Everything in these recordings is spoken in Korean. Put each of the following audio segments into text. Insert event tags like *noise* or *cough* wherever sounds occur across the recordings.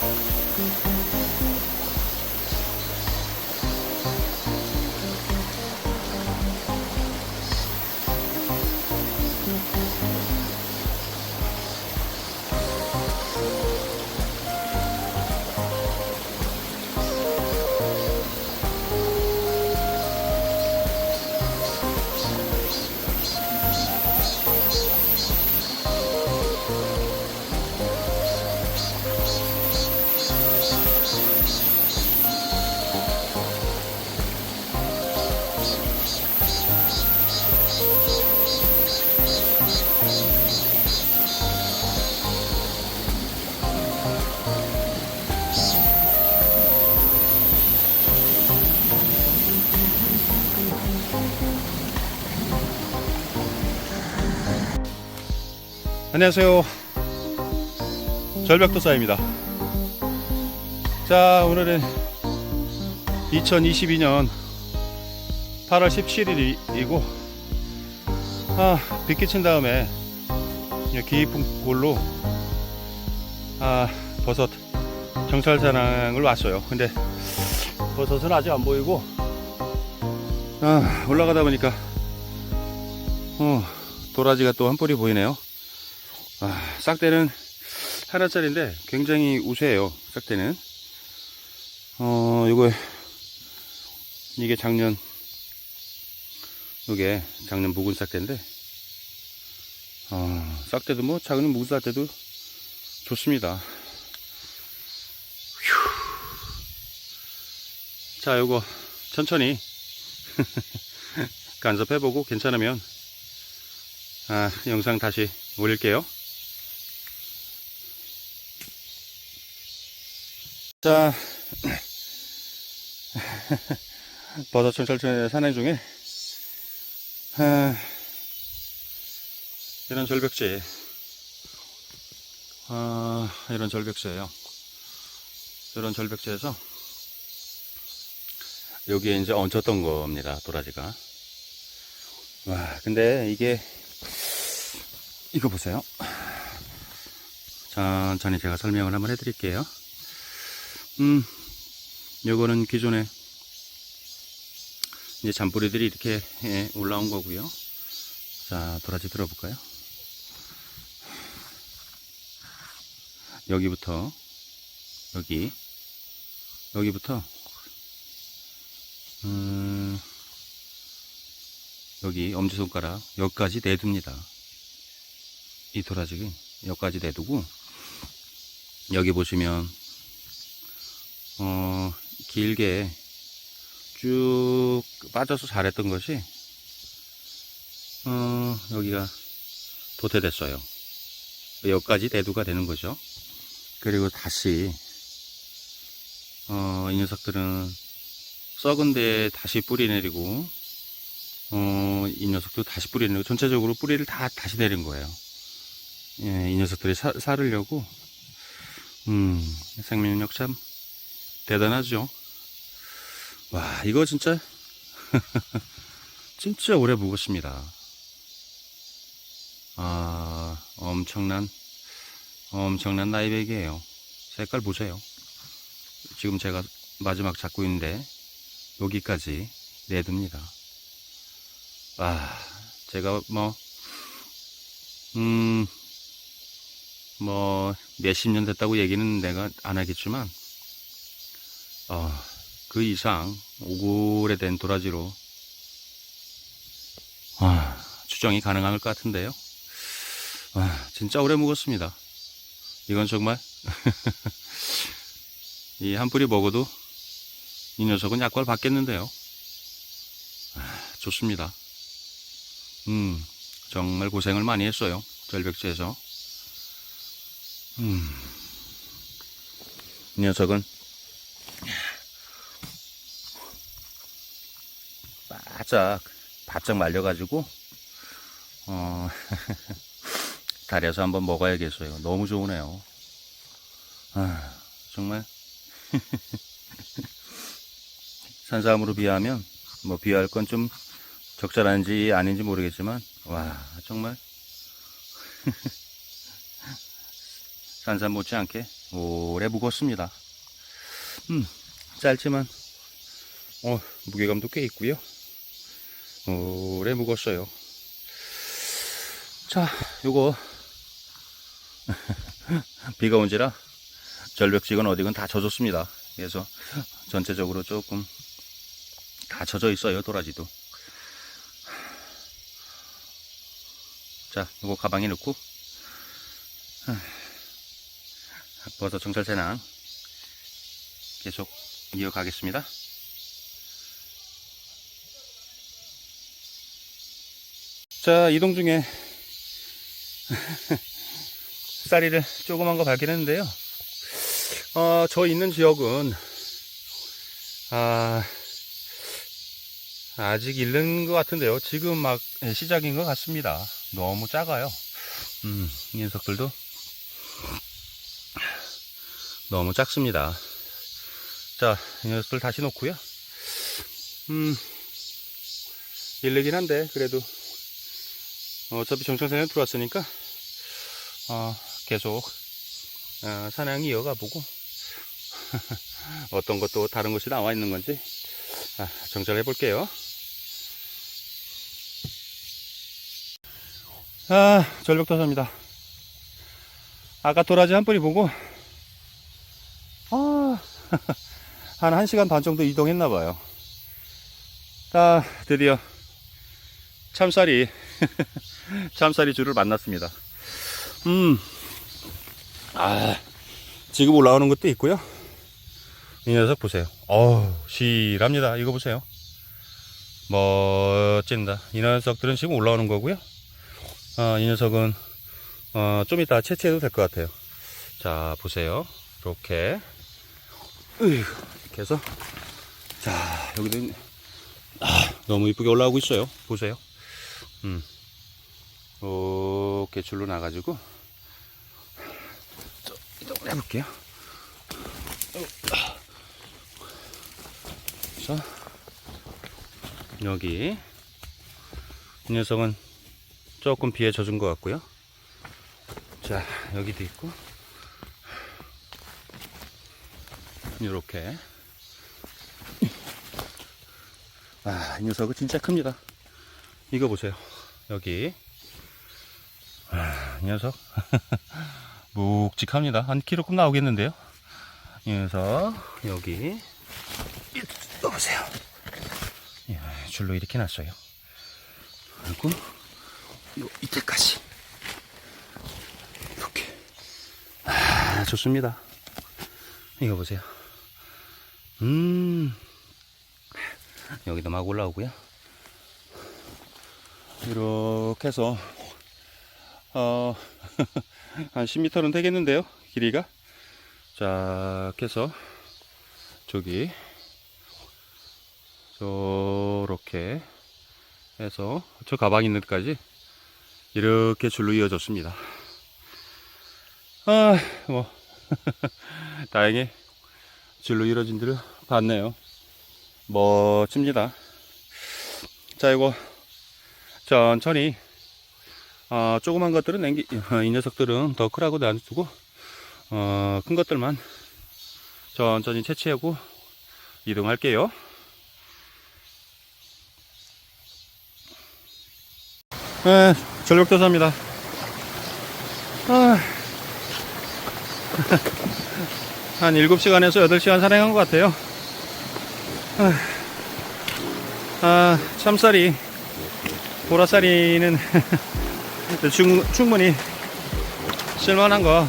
Música 안녕하세요. 절벽도사입니다. 자, 오늘은 2022년 8월 17일이고, 아, 비 끼친 다음에 깊은 골로, 아, 버섯 정찰사랑을 왔어요. 근데 버섯은 아직 안 보이고, 아, 올라가다 보니까, 어, 도라지가 또 한 뿌리 보이네요. 아, 싹대는 하나짜리인데 굉장히 우세해요. 싹대는. 어, 요거 이게 작년 요게 작년 묵은 싹대인데 어, 싹대도 뭐 작은 묵은 싹대도 좋습니다. 휴. 자, 요거 천천히 *laughs* 간섭해보고 괜찮으면 아, 영상 다시 올릴게요. 자, *laughs* 버섯 청철촌 산행 중에, 아, 이런 절벽지, 아, 이런 절벽지예요 이런 절벽지에서, 여기에 이제 얹혔던 겁니다, 도라지가. 와, 근데 이게, 이거 보세요. 천천히 제가 설명을 한번 해드릴게요. 음, 요거는 기존에 이제 잔뿌리들이 이렇게 예, 올라온 거고요. 자, 도라지 들어볼까요? 여기부터 여기 여기부터 음, 여기 엄지손가락 여기까지 내둡니다. 이 도라지기 여기까지 내두고 여기 보시면 어, 길게 쭉 빠져서 자랬던 것이, 어, 여기가 도태됐어요. 여기까지 대두가 되는 거죠. 그리고 다시, 어, 이 녀석들은 썩은 데에 다시 뿌리 내리고, 어, 이 녀석도 다시 뿌리 내리고, 전체적으로 뿌리를 다 다시 내린 거예요. 예, 이 녀석들이 사, 살으려고, 음, 생명력 참 대단하죠. 와, 이거 진짜, *laughs* 진짜 오래 묵었습니다. 아, 엄청난, 엄청난 나이백이에요. 색깔 보세요. 지금 제가 마지막 잡고 있는데, 여기까지 내둡니다. 아, 제가 뭐, 음, 뭐, 몇십 년 됐다고 얘기는 내가 안 하겠지만, 어, 그 이상 오래된 도라지로 아, 추정이 가능할 것 같은데요. 아, 진짜 오래 묵었습니다. 이건 정말 *laughs* 이 한 뿌리 먹어도 이 녀석은 약과를 받겠는데요. 아, 좋습니다. 음, 정말 고생을 많이 했어요. 절벽지에서. 음, 이 녀석은 바짝 바짝 말려가지고 어 *laughs* 달여서 한번 먹어야겠어요. 너무 좋으네요. 아 정말 *laughs* 산삼으로 비하면 뭐 비할 건 좀 적절한지 아닌지 모르겠지만 와 정말 *laughs* 산삼 못지않게 오래 묵었습니다. 음, 짧지만, 어, 무게감도 꽤 있고요. 오래 묵었어요. 자, 요거, *laughs* 비가 온지라 절벽지건 어디건 다 젖었습니다. 그래서 전체적으로 조금 다 젖어 있어요, 도라지도. 자, 요거 가방에 넣고, 버섯 정찰 세낭 계속 이어가겠습니다. 자, 이동 중에 *laughs* 쌀이를 조그만 거 발견했는데요. 어, 저 있는 지역은, 아, 아직 잃는 것 같은데요. 지금 막 시작인 것 같습니다. 너무 작아요. 음, 이 녀석들도 너무 작습니다. 자, 이 녀석들 다시 놓고요. 음, 일르긴 한데, 그래도, 어차피 정청선에 들어왔으니까, 어, 계속, 어, 사냥이 이어가 보고, *laughs* 어떤 것도 다른 것이 나와 있는 건지, 아, 정찰해 볼게요. 아, 절벽도사입니다. 아까 도라지 한 뿌리 보고, 아, *laughs* 한 1시간 반 정도 이동했나 봐요. 아, 드디어 참쌀이, *laughs* 참쌀이 줄을 만났습니다. 음, 아, 지금 올라오는 것도 있고요. 이 녀석 보세요. 어우, 실합니다. 이거 보세요. 멋진다. 이 녀석들은 지금 올라오는 거고요. 어, 이 녀석은, 어, 좀 이따 채취해도 될 것 같아요. 자, 보세요. 이렇게. 으이구, 이렇게 해서. 자, 여기도, 아, 너무 이쁘게 올라오고 있어요. 보세요. 음. 이렇게 줄로 나가지고. 저, 이동을 해볼게요. 자, 여기. 이 녀석은 조금 비에 젖은 것 같고요. 자, 여기도 있고. 이렇게. 아, 이 녀석은 진짜 큽니다. 이거 보세요. 여기. 녀석. *laughs* 묵직합니다. 한 키로급 나오겠는데요. 이 녀석, 여기. 이거 보세요. 예, 줄로 이렇게 놨어요. 그리고, 요 이때까지. 이렇게. 아, 좋습니다. 이거 보세요. 음. 여기도 막 올라오고요. 이렇게 해서, 어, *laughs* 한 10m는 되겠는데요. 길이가. 자, 이렇게 해서, 저기, 저렇게 해서, 저 가방 있는 데까지 이렇게 줄로 이어졌습니다. 아, 뭐, *laughs* 다행히 줄로 이어진 데를 봤네요. 멋집니다. 자, 이거 천천히 어, 조그만 것들은 냉기, 어, *laughs* 이 녀석들은 더 크라고 놔두고 어, 큰 것들만 천천히 채취하고 이동할게요. 네, 절벽도사입니다. 아, *laughs* 한 7시간에서 8시간 산행한 것 같아요. 아, 아, 참쌀이, 보라쌀이는 *laughs* 충, 충분히 쓸만한 거,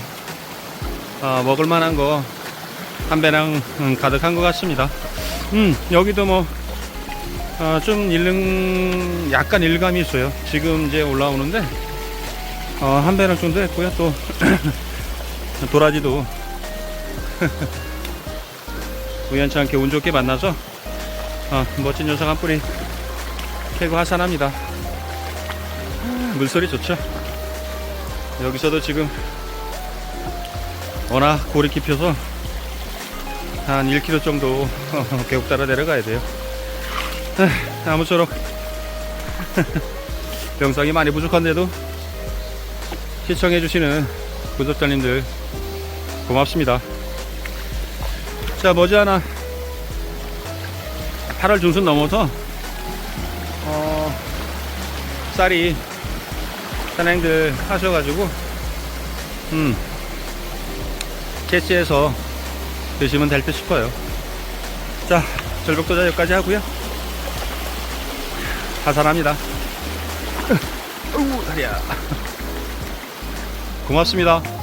아, 먹을만한 거, 한 배랑 음, 가득한 것 같습니다. 음, 여기도 뭐, 아, 좀 일릉, 약간 일감이 있어요. 지금 이제 올라오는데, 어, 한 배랑 정도 했고요. 또, *clears throat* 도라지도 *laughs* 우연치 않게 운 좋게 만나서 어, 멋진 녀석 한 뿌리 캐고 하산합니다. 아, 물소리 좋죠? 여기서도 지금 워낙 골이 깊여서 한 1km 정도 *laughs* 계곡 따라 내려가야 돼요. 아, *laughs* 아무쪼록 *laughs* 영상이 많이 부족한데도 시청해주시는 구독자님들 고맙습니다. 자, 머지않아 8월 중순 넘어서, 어, 쌀이 산행들 하셔가지고, 음, 채취해서 드시면 될 듯 싶어요. 자, 절벽도자 여기까지 하고요. 하산합니다. *laughs* 어우, 다리야. 고맙습니다.